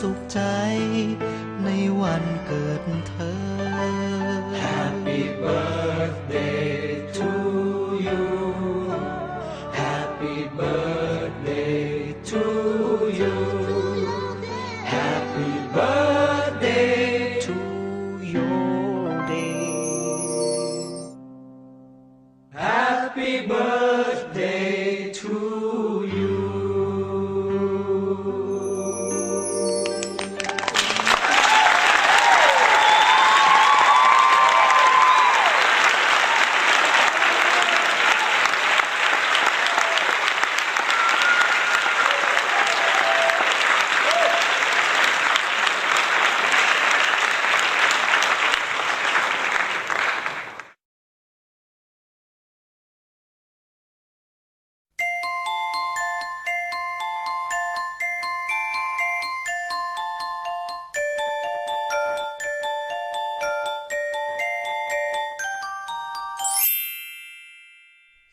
สุขใจ Happy birthday to you Happy birthday to you Happy birthday to your day Happy birthday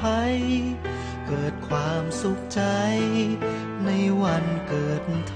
ภัยเกิดความสุขใจ ในวันเกิดเธอ